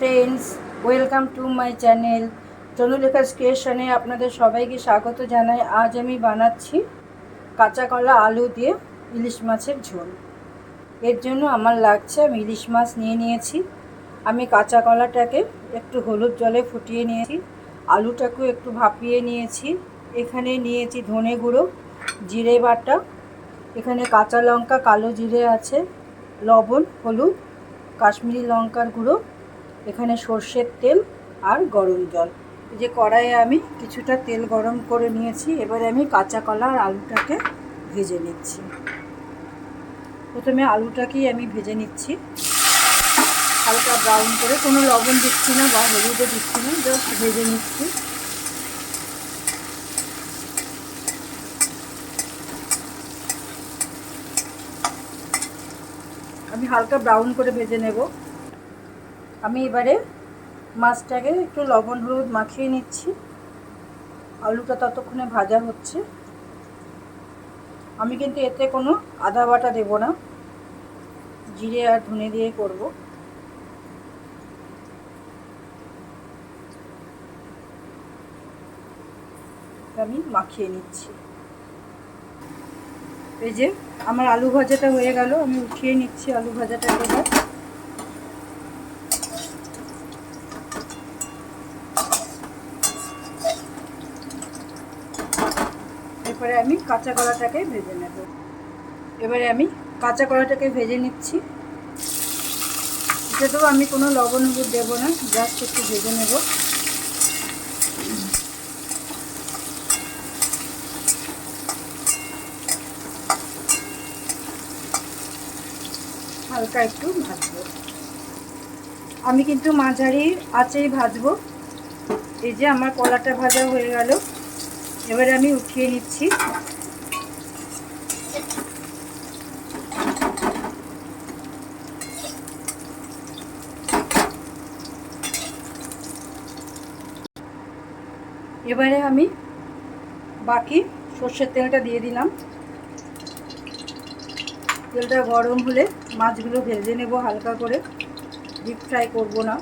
Friends welcome to my channel তনুলেখাস ক্রিয়েশনে আপনাদের সবাইকে স্বাগত জানাই। আজ আমি বানাচ্ছি কাঁচা কলা আলু দিয়ে ইলিশ মাছের ঝোল। এর জন্য আমার লাগছে, আমি ইলিশ মাছ নিয়ে নিয়েছি। আমি কাঁচা কলাটাকে একটু হলুদ জলে ফুটিয়ে নিয়েছি। আলুটাকেও একটু ভাপিয়ে নিয়েছি। এখানে নিয়েছি ধনে গুঁড়ো, জিরে বাটা। এখানে কাঁচা লঙ্কা, কালো জিরে আছে, লবণ, হলুদ, কাশ্মীরি লঙ্কার গুঁড়ো। এখানে সর্ষের তেল আর গরম জল। যে কড়াইয়ে আমি কিছুটা তেল গরম করে নিয়েছি, এবারে আমি কাঁচা কলা আর আলুটাকে ভেজে নিচ্ছি। প্রথমে আলুটাকেই আমি ভেজে নিচ্ছি। হালকা ব্রাউন করে, কোনো লবণ দিচ্ছি না বা হলুদও দিচ্ছি না জাস্ট ভেজে নিচ্ছি। আমি হালকা ব্রাউন করে ভেজে নেব। আমি এবারে মাছটাকে একটু লবণ, হলুদ মাখিয়ে নিচ্ছি। আলুটা ততক্ষণে ভাজা হচ্ছে। আমি কিন্তু এতে কোনো আদা বাটা দেব না। জিরে আর ধনে দিয়ে করব। আমি মাখিয়ে নিচ্ছি। এই যে আমার আলু ভাজাটা হয়ে গেল, আমি উঠিয়ে নিচ্ছি আলু ভাজাটা এবার। এরপরে আমি কাঁচা কলাটাকে ভেজে নেব। এবারে আমি কাঁচা কলাটাকে ভেজে নিচ্ছি। এটাতেও আমি কোনো লবণ হলুদ দেবো না, জাস্ট একটু ভেজে নেব। হালকা একটু ভাজবো। আমি কিন্তু মাঝারি আঁচেই ভাজবো। এই যে আমার কলাটা ভাজা হয়ে গেল। এবারে আমি উঠিয়ে নিচ্ছি। এবারে আমি বাকি সর্ষের তেলটা দিয়ে দিলাম। তেলটা গরম হলে মাছগুলো ভেজে নেব হালকা করে। ডিপ ফ্রাই করব না।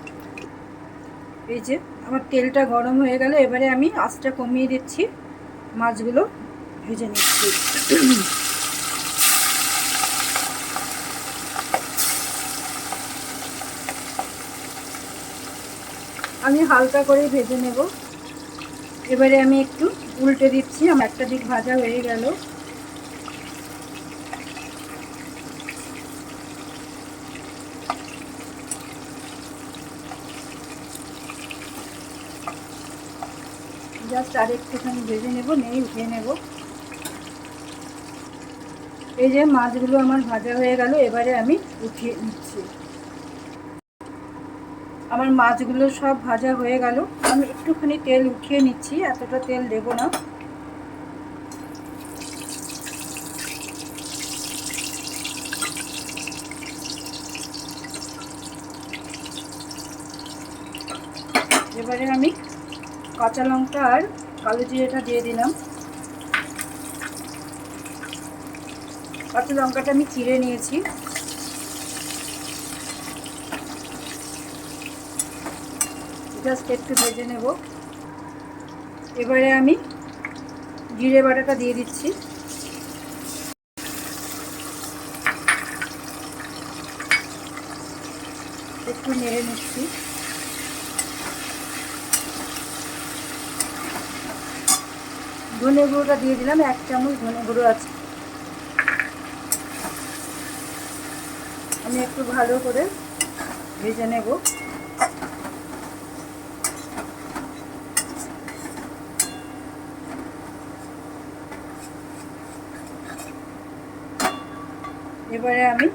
এই যে, আমার তেলটা গরম হয়ে গেল, এবারে আমি আঁচটা কমিয়ে দিচ্ছি। মাছগুলো ভেজে নিচ্ছি। আমি হালকা করে ভেজে নেব। এবারে আমি একটু উল্টে দিচ্ছি, আমার একটা দিক ভাজা হয়ে গেল। জাস্ট আর একটুখানি ভেজে নেব, নেই, উঠিয়ে নেব। এই যে মাছগুলো আমার ভাজা হয়ে গেল, এবারে আমি উঠিয়ে নিচ্ছি। আমার মাছগুলো সব ভাজা হয়ে গেল। আমি একটুখানি তেল উঠিয়ে নিচ্ছি, এতটা তেল দেব না। এবারে আমি কাঁচা লঙ্কা আর কালো জিরেটা দিয়ে দিলাম। কাঁচা লঙ্কাটা আমি চিড়ে নিয়েছি। জাস্ট একটু ভেজে নেব। এবারে আমি জিরে বাটাটা দিয়ে দিচ্ছি। একটু নেড়ে নিচ্ছি। ধনে গুঁড়োটা দিয়ে দিলাম, এক চামচ ধনে গুঁড়ো আছে। আমি একটু ভালো করে ভেজে নেব। এবারে আমি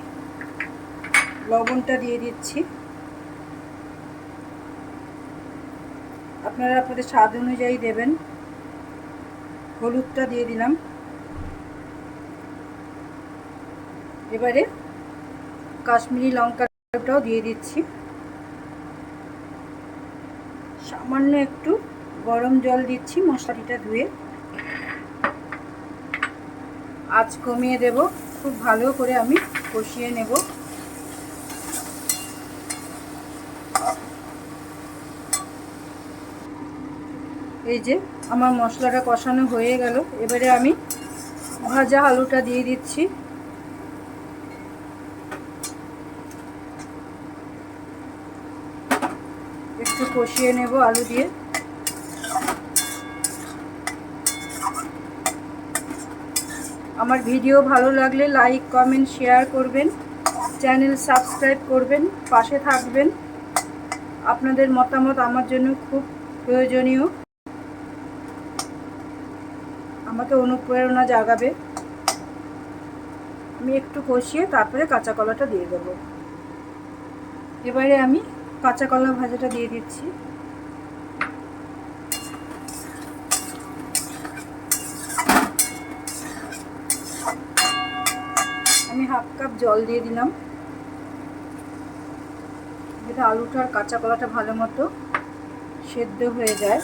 লবণটা দিয়ে দিচ্ছি। আপনারা আপনাদের স্বাদ অনুযায়ী দেবেন। হলুদটা দিয়ে দিলাম। এবারে কাশ্মীরি লঙ্কাটাও দিয়ে দিচ্ছি। সামান্য একটু গরম জল দিচ্ছি মশলাটিটা ধুয়ে। আঁচ কমিয়ে দেব, খুব ভালো করে আমি কষিয়ে নেব। এই যে আমার মশলাটা কষানো হয়ে গেল। এবারে আমি ভাজা আলুটা দিয়ে দিচ্ছি। একটু কষিয়ে নেব আলু দিয়ে। আমার ভিডিও ভালো লাগলে লাইক, কমেন্ট, শেয়ার করবেন। চ্যানেল সাবস্ক্রাইব করবেন, পাশে থাকবেন। আপনাদের মতামত আমার জন্য খুব প্রয়োজনীয়। আমাকে অনুপ্রেরণা জাগাবে। আমি একটু কষিয়ে তারপরে কাঁচা কলাটা দিয়ে দেবো। এবারে আমি কাঁচা কলা ভাজাটা দিয়ে দিচ্ছি। আমি হাফ কাপ জল দিয়ে দিলাম। যাতে আলুটা আর কাঁচা কলাটা ভালো মতো সেদ্ধ হয়ে যায়।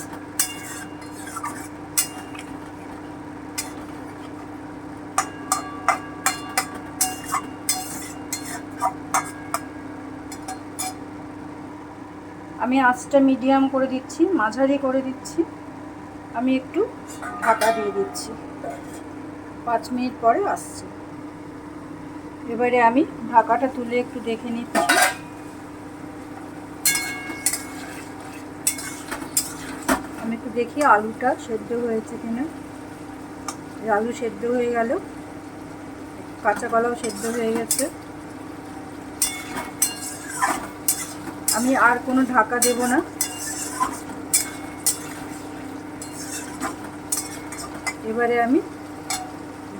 আমি আঁচটা মিডিয়াম করে দিচ্ছি, মাঝারি করে দিচ্ছি। আমি একটু ঢাকা দিয়ে দিচ্ছি। পাঁচ মিনিট পরে আসছি। এবারে আমি ঢাকাটা তুলে একটু দেখে নিচ্ছি। আমি একটু দেখি আলুটা সেদ্ধ হয়েছে কিনা। আলু সেদ্ধ হয়ে গেল। কাঁচা কলাও সেদ্ধ হয়ে গেছে। আমি আর কোনো ঢাকা দেব না। এবারে আমি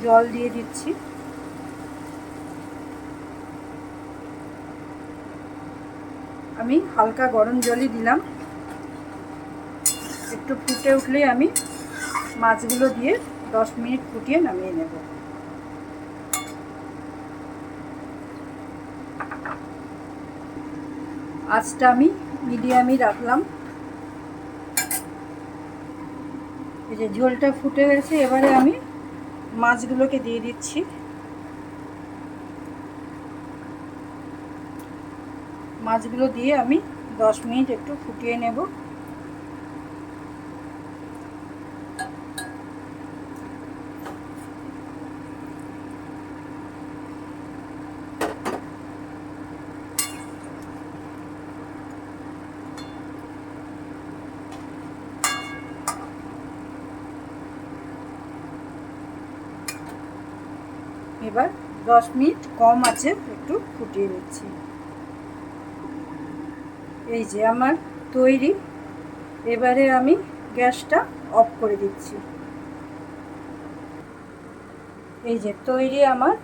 জল দিয়ে দিচ্ছি। আমি হালকা গরম জলই দিলাম। একটু ফুটে উঠলেই আমি মাছগুলো দিয়ে দশ মিনিট ফুটিয়ে নামিয়ে নেব। আঁচটা আমি মিডিয়ামই রাখলাম। এই যে ঝোলটা ফুটে গেছে, এবারে আমি মাছগুলোকে দিয়ে দিচ্ছি। মাছগুলো দিয়ে আমি দশ মিনিট একটু ফুটিয়ে নেব। এবার দশ মিনিট কম আছে, একটু ফুটিয়ে নিচ্ছি। এই যে আমার তৈরি। এবারে আমি গ্যাসটা অফ করে দিচ্ছি। এই যে তৈরি আমার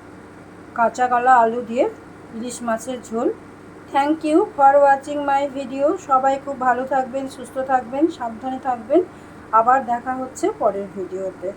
কাঁচা কলা আলু দিয়ে ইলিশ মাছের ঝোল। Thank you for watching my video সবাই খুব ভালো থাকবেন, সুস্থ থাকবেন, সাবধানে থাকবেন। আবার দেখা হচ্ছে পরের ভিডিওতে